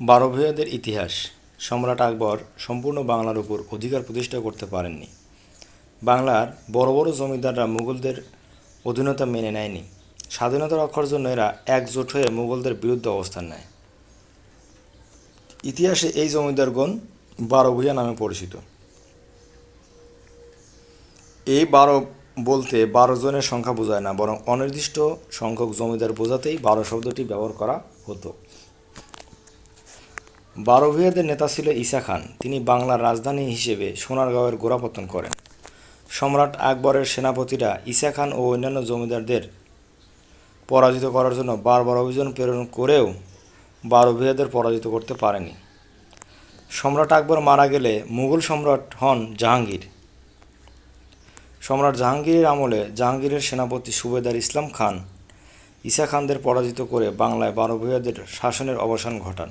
বারো ভূঁইয়াদের ইতিহাস, সম্রাট আকবর সম্পূর্ণ বাংলার উপর অধিকার প্রতিষ্ঠা করতে পারেননি। বাংলার বড় বড় জমিদাররা মুঘলদের অধীনতা মেনে নেয়নি। স্বাধীনতা রক্ষার জন্য এরা একজোট হয়ে মুঘলদের বিরুদ্ধে অবস্থান নেয়। ইতিহাসে এই জমিদারগণ বারো ভূঁইয়া নামে পরিচিত। এই বারো বলতে বারো জনের সংখ্যা বোঝায় না, বরং অনির্দিষ্ট সংখ্যক জমিদার বোঝাতেই বারো শব্দটি ব্যবহার করা হতো। বারো ভূঁইয়াদের নেতা ছিল ঈসা খান। তিনি বাংলার রাজধানী হিসেবে সোনারগাঁওয়ের গোড়াপত্তন করেন। সম্রাট আকবরের সেনাপতিরা ঈসা খান ও অন্যান্য জমিদারদের পরাজিত করার জন্য বারবার অভিযান প্রেরণ করেও বারো ভূঁইয়াদের পরাজিত করতে পারেনি। সম্রাট আকবর মারা গেলে মুঘল সম্রাট হন জাহাঙ্গীর। সম্রাট জাহাঙ্গীরের আমলে জাহাঙ্গীরের সেনাপতি সুবেদার ইসলাম খান ঈসা খানদের পরাজিত করে বাংলায় বারো ভূঁইয়াদের শাসনের অবসান ঘটান।